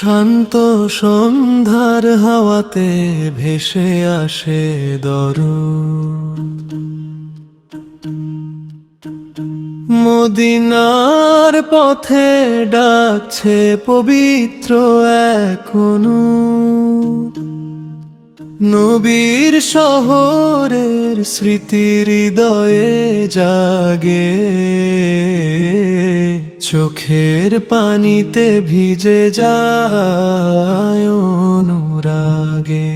শান্ত সন্ধ্যার হাওয়াতে ভেসে আসে দরুদ মদিনার পথে ডাকছে পবিত্র এখনও নবীর শহরের স্মৃতি হৃদয়ে জাগে চোখের পানিতে ভিজে যায় অনুরাগে।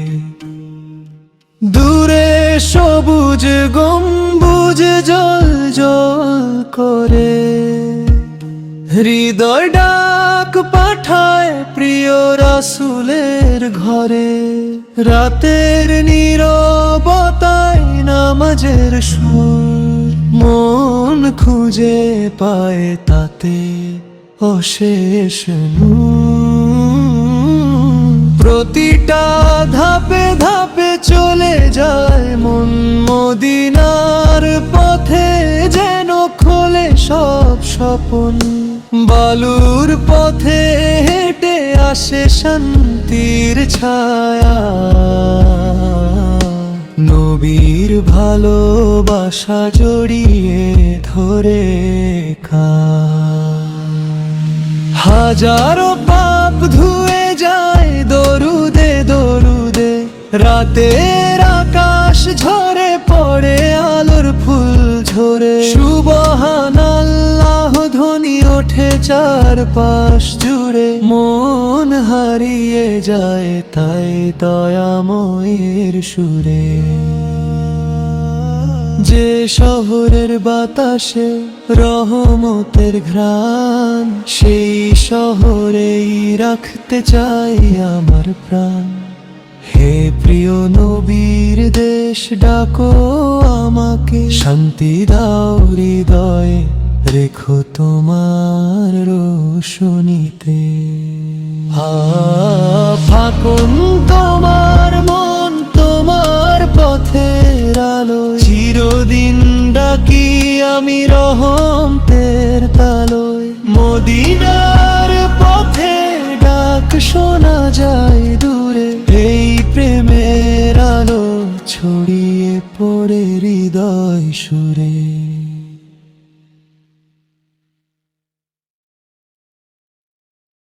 দূরে সবুজ গম্বুজ জল জল করে। হৃদয় ডাক পাঠায় প্রিয় রাসুলের ঘরে। রাতের নীরবতায় নামাজের সুর, মন খুঁজে পায় তাতে অশেষ নূর। প্রতিটা ধাপে ধাপে চলে যায় মন মদিনার পথে যেন খোলে সব স্বপন বালুর পথে হেঁটে আসে শান্তির ছায়া ভালোবাসা জড়িয়ে ধরে হাজারো পাপ ধুয়ে যায় দরুদে দরুদে। রাতের আকাশ ঝরে পড়ে আলোর ফুল ঝরে। সুবহান ধ্বনি ওঠে চারপাশ জুড়ে। মন হারিয়ে যায় তাই দয়াময়ের সুরে। যে শহরের বাতাসে রহমতের ঘ্রাণ, সেই শহরেই রাখতে চাই আমার প্রাণ। হে প্রিয় নবীর দেশ, ডাকো আমাকে। শান্তি দাও হৃদয়ে, রেখো তোমার রোশনীতে। হা ফাকুন তোমার ডাকি রহম তের তালয়। মদিনার পথে ডাক শোনা যায় দূরে। এই প্রেমের আলো ছড়িয়ে পড়ে হৃদয় সুরে।